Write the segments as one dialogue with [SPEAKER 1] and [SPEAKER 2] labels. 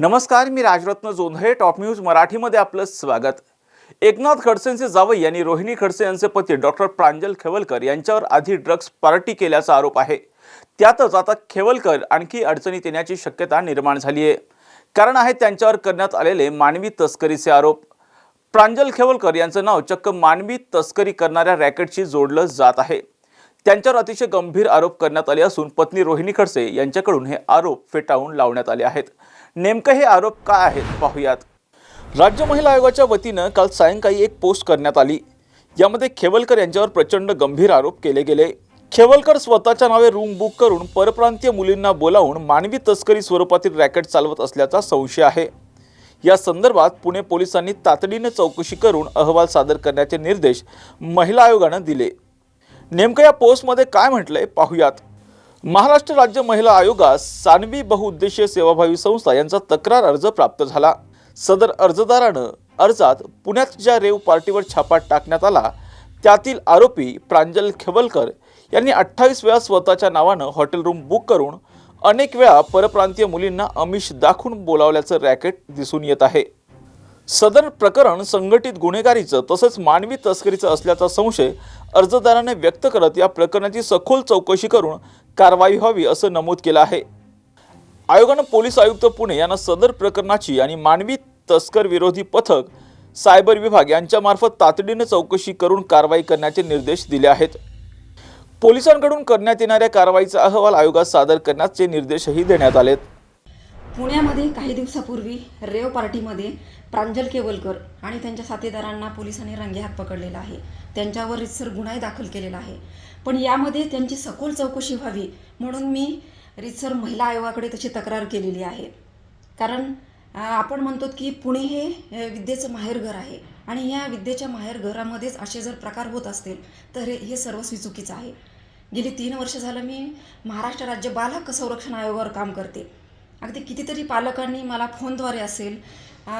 [SPEAKER 1] नमस्कार मी Rajratna Jondhale top news मराठीमध्ये आपलं स्वागत. एकनाथ खडसेंचे जावई यांनी रोहिणी खडसे यांचे पती डॉक्टर प्रांजल खेवलकर यांच्यावर आधी ड्रग्ज पार्टी केल्याचा आरोप आहे. त्यातच आता खेवलकर आणखी अडचणीत येण्याची शक्यता निर्माण झाली आहे. कारण आहे त्यांच्यावर करण्यात आलेले मानवी तस्करीचे आरोप. प्रांजल खेवलकर यांचं नाव चक्क मानवी तस्करी करणाऱ्या रॅकेटशी जोडलं जात आहे. त्यांच्यावर अतिशय गंभीर आरोप करण्यात आले असून पत्नी रोहिणी खडसे यांच्याकडून हे आरोप फेटाळून लावण्यात आले आहेत. नेमकं हे आरोप काय आहेत पाहूयात. राज्य महिला आयोगाच्या वतीनं काल सायंकाळी एक पोस्ट करण्यात आली. यामध्ये खेवलकर यांच्यावर प्रचंड गंभीर आरोप केले गेले. खेवलकर स्वतःच्या नावे रूम बुक करून परप्रांतीय मुलींना बोलावून मानवी तस्करी स्वरूपातील रॅकेट चालवत असल्याचा संशय आहे. या संदर्भात पुणे पोलिसांनी तातडीने चौकशी करून अहवाल सादर करण्याचे निर्देश महिला आयोगानं दिले. नेमकं या पोस्टमध्ये काय म्हटलंय पाहूयात. महाराष्ट्र राज्य महिला आयोगास सानवी बहुउद्देशीय सेवाभावी संस्था यांचा तक्रार अर्ज प्राप्त झाला. सदर अर्जदारानं अर्जात पुण्यात ज्या रेव पार्टीवर छापा टाकण्यात आला त्यातील आरोपी प्रांजल खेवलकर यांनी अठ्ठावीस वेळा स्वतःच्या नावानं हॉटेल रूम बुक करून अनेक वेळा परप्रांतीय मुलींना अमिष दाखवून बोलावल्याचं रॅकेट दिसून येत आहे. सदर प्रकरण संघटित गुन्हेगारीचं तसंच मानवी तस्करीचं असल्याचा संशय अर्जदाराने व्यक्त करत या प्रकरणाची सखोल चौकशी करून कारवाई व्हावी असं नमूद केलं आहे. आयोगानं पोलीस आयुक्त पुणे यांना सदर प्रकरणाची आणि मानवी तस्कर विरोधी पथक सायबर विभाग यांच्यामार्फत तातडीने चौकशी करून कारवाई करण्याचे निर्देश दिले आहेत. पोलिसांकडून करण्यात येणाऱ्या कारवाईचा अहवाल आयोगात सादर करण्याचे निर्देशही देण्यात आलेत.
[SPEAKER 2] पुण्यामध्ये काही दिवसापूर्वी रेव पार्टीमध्ये प्रांजल केवलकर आणि त्यांच्या साथीदारांना पोलिसांनी रंगेहात पकडलेला आहे. त्यांच्यावर रितसर गुन्हाही दाखल केलेला आहे. पण यामध्ये त्यांची सखोल चौकशी व्हावी म्हणून मी रितसर महिला आयोगाकडे तशी तक्रार केलेली आहे. कारण आपण म्हणतो की पुणे हे विद्येचं माहेरघर आहे आणि या विद्येच्या माहेरघरामध्येच असे जर प्रकार होत असतील तर हे हे सर्वस्वी चुकीचं आहे. गेली तीन वर्ष झालं मी महाराष्ट्र राज्य बालहक्क संरक्षण आयोगावर काम करते. अगदी कितीतरी पालकांनी मला फोनद्वारे असेल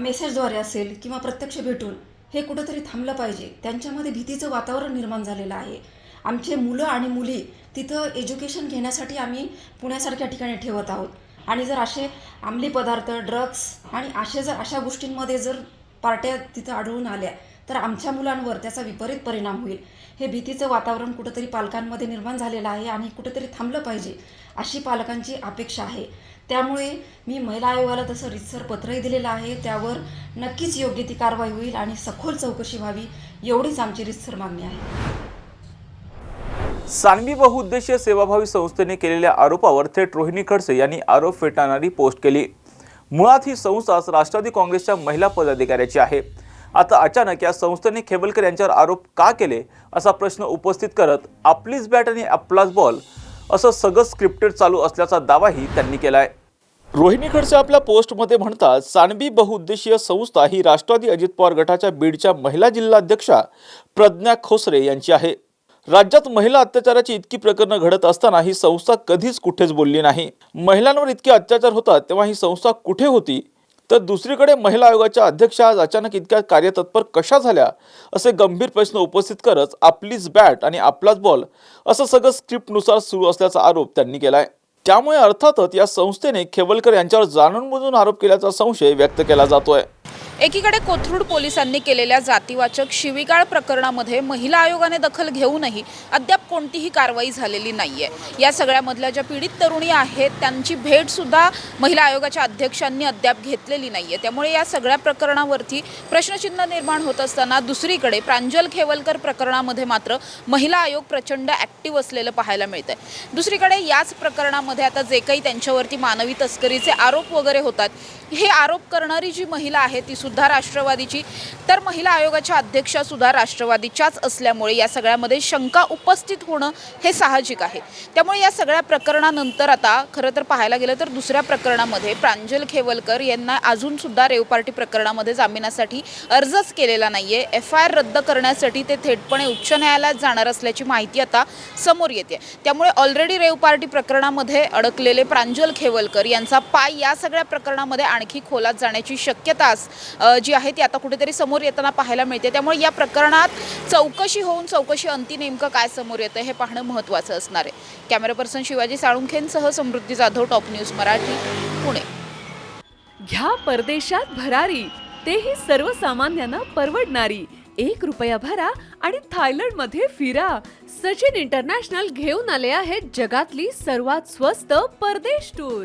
[SPEAKER 2] मेसेजद्वारे असेल किंवा प्रत्यक्ष भेटून हे कुठंतरी थांबलं पाहिजे. त्यांच्यामध्ये भीतीचं वातावरण निर्माण झालेलं आहे. आमचे मुलं आणि मुली तिथं एज्युकेशन घेण्यासाठी आम्ही पुण्यासारख्या ठिकाणी ठेवत आहोत. आणि जर असे अंमली पदार्थ ड्रग्स आणि असे जर अशा गोष्टींमध्ये जर पार्ट्या तिथं आढळून आल्या तर आमच्या मुलांवर त्याचा विपरीत परिणाम होईल. हे भीतीचं वातावरण कुठंतरी पालकांमध्ये निर्माण झालेलं आहे आणि कुठंतरी थांबलं पाहिजे अशी पालकांची अपेक्षा आहे. त्यामुळे मी महिला आयोगाला तसं रितसर पत्रही दिलेलं आहे. त्यावर नक्कीच योग्य ती कारवाई होईल आणि सखोल चौकशी व्हावी एवढीच आमची रितसर मागणी आहे.
[SPEAKER 1] सानवी बहुउद्देशीय सेवाभावी संस्थेने केलेल्या आरोपावर थेट रोहिणी खडसे यांनी आरोप फेटाळणारी पोस्ट केली. मुळात ही संस्था राष्ट्रवादी काँग्रेसच्या महिला पदाधिकाऱ्याची आहे. आता अचानक या संस्थेने खेबलकर यांच्यावर आरोप का केले असा प्रश्न उपस्थित करत आपलीच बॅट आणि आपलाच बॉल असं सगळं स्क्रिप्टेड चालू असल्याचा दावाही त्यांनी केलाय. रोहिणी खडसे आपल्या पोस्टमध्ये म्हणतात सानवी बहुउद्देशीय संस्था ही राष्ट्रवादी अजित पवार गटाच्या बीडच्या महिला जिल्हाध्यक्षा प्रज्ञा खोसरे यांची आहे. राज्यात महिला अत्याचाराची इतकी प्रकरणं घडत असताना ही संस्था कधीच कुठेच बोलली नाही. महिलांवर इतके अत्याचार होतात तेव्हा ही संस्था कुठे होती? तर दुसरीकडे महिला आयोगाच्या अध्यक्षा आज अचानक इतक्या कार्यतत्पर कशा झाल्या असे गंभीर प्रश्न उपस्थित करत आपलीच बॅट आणि आपलाच बॉल असं सगळं स्क्रिप्टनुसार सुरू असल्याचा आरोप त्यांनी केलाय. त्यामुळे अर्थातच या संस्थेने खेवलकर यांच्यावर जाणूनबुजून आरोप केल्याचा संशय व्यक्त केला जातोय.
[SPEAKER 3] एकीकडे कोथरूड पोलिसांनी केलेल्या जातीवाचक शिवीगाळ प्रकरणामध्ये महिला आयोगाने दखल घेऊनही अद्याप कोणतीही कारवाई झालेली नाही आहे या सगळ्यामधल्या ज्या पीडित तरुणी आहेत त्यांची भेटसुद्धा महिला आयोगाच्या अध्यक्षांनी अद्याप घेतलेली नाही आहे त्यामुळे या सगळ्या प्रकरणावरती प्रश्नचिन्ह निर्माण होत असताना दुसरीकडे प्रांजल खेवलकर प्रकरणामध्ये मात्र महिला आयोग प्रचंड ॲक्टिव्ह असलेलं पाहायला मिळतं आहे दुसरीकडे याच प्रकरणामध्ये आता जे काही त्यांच्यावरती मानवी तस्करीचे आरोप वगैरे होतात हे आरोप करणारी जी महिला आहे ती सुद्धा राष्ट्रवादीची. तर महिला आयोगाच्या अध्यक्षा सुद्धा राष्ट्रवादीच्याच असल्यामुळे या सगळ्यामध्ये शंका उपस्थित होणं हे साहजिक आहे. त्यामुळे या सगळ्या प्रकरणानंतर आता खरं तर पाहायला गेलं तर दुसऱ्या प्रकरणामध्ये प्रांजल खेवलकर यांना अजून सुद्धा रेव पार्टी प्रकरणामध्ये जामिनासाठी अर्जच केलेला नाही आहे एफ आय आर रद्द करण्यासाठी ते थेटपणे उच्च न्यायालयात जाणार असल्याची माहिती आता समोर येते त्यामुळे ऑलरेडी रेव पार्टी प्रकरणामध्ये अडकलेले प्रांजल खेवलकर यांचा पाय या सगळ्या प्रकरणामध्ये आणखी खोलात जाण्याची शक्यता जी आहे ती आता कुठेतरी समोर येताना पाहायला मिळते. त्यामुळे या प्रकरणात चौकशी होऊन चौकशी अंती नेमकं काय समोर येतं हे पाहणं महत्त्वाचं असणार आहे. कॅमेरा पर्सन शिवाजी साळुंखेंसह समृद्धी जाधव टॉप न्यूज मराठी पुणे.
[SPEAKER 4] घ्या परदेशात भरारी तेही सर्वसामान्यांना परवडणारी. एक रुपया भरा आणि थायलंडमध्ये फिरा. सचिन इंटरनॅशनल घेऊन आले आहेत जगातली सर्वात स्वस्त परदेश टूर.